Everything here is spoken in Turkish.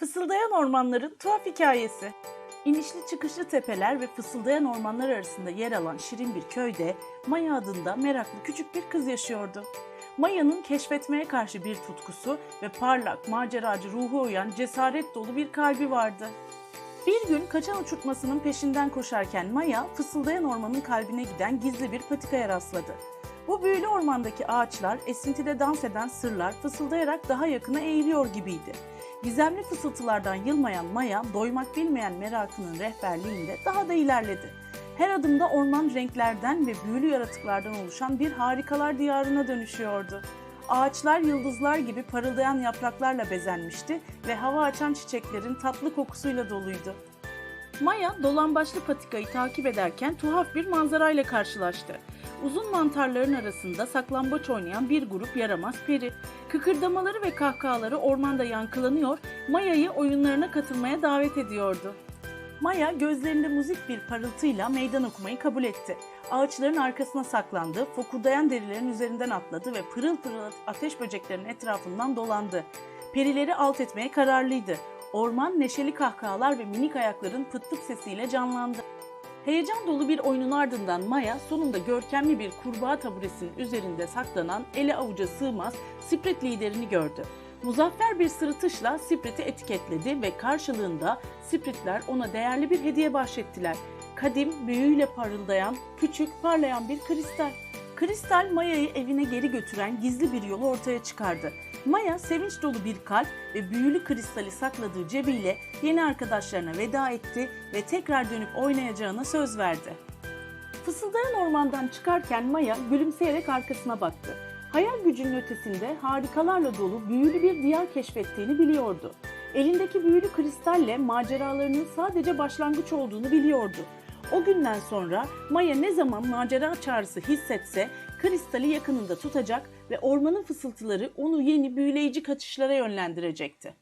Fısıldayan ormanların tuhaf hikayesi. İnişli çıkışlı tepeler ve fısıldayan ormanlar arasında yer alan şirin bir köyde Maya adında meraklı küçük bir kız yaşıyordu. Maya'nın keşfetmeye karşı bir tutkusu ve parlak, maceracı ruhu uyan cesaret dolu bir kalbi vardı. Bir gün kaçan uçurtmasının peşinden koşarken Maya, fısıldayan ormanın kalbine giden gizli bir patikaya rastladı. Bu büyülü ormandaki ağaçlar, esintide dans eden sırlar fısıldayarak daha yakına eğiliyor gibiydi. Gizemli fısıltılardan yılmayan Maya, doymak bilmeyen merakının rehberliğinde daha da ilerledi. Her adımda orman renklerden ve büyülü yaratıklardan oluşan bir harikalar diyarına dönüşüyordu. Ağaçlar yıldızlar gibi parıldayan yapraklarla bezenmişti ve hava açan çiçeklerin tatlı kokusuyla doluydu. Maya dolambaçlı patikayı takip ederken tuhaf bir manzarayla karşılaştı. Uzun mantarların arasında saklambaç oynayan bir grup yaramaz peri. Kıkırdamaları ve kahkahaları ormanda yankılanıyor, Maya'yı oyunlarına katılmaya davet ediyordu. Maya gözlerinde müzik bir parıltıyla meydan okumayı kabul etti. Ağaçların arkasına saklandı, fokurdayan derilerin üzerinden atladı ve pırıl pırıl ateş böceklerinin etrafından dolandı. Perileri alt etmeye kararlıydı. Orman neşeli kahkahalar ve minik ayakların pıt sesiyle canlandı. Heyecan dolu bir oyunun ardından Maya sonunda görkemli bir kurbağa taburesinin üzerinde saklanan ele avuca sığmaz Sprit liderini gördü. Muzaffer bir sırıtışla Sprit'i etiketledi ve karşılığında Spritler ona değerli bir hediye bahşettiler. Kadim, büyüyle parıldayan, küçük, parlayan bir kristal. Kristal Maya'yı evine geri götüren gizli bir yolu ortaya çıkardı. Maya sevinç dolu bir kalp ve büyülü kristali sakladığı cebiyle yeni arkadaşlarına veda etti ve tekrar dönüp oynayacağına söz verdi. Fısıldayan ormandan çıkarken Maya gülümseyerek arkasına baktı. Hayal gücünün ötesinde harikalarla dolu büyülü bir diyar keşfettiğini biliyordu. Elindeki büyülü kristalle maceralarının sadece başlangıç olduğunu biliyordu. O günden sonra Maya ne zaman macera çağrısı hissetse kristali yakınında tutacak ve ormanın fısıltıları onu yeni büyüleyici kaçışlara yönlendirecekti.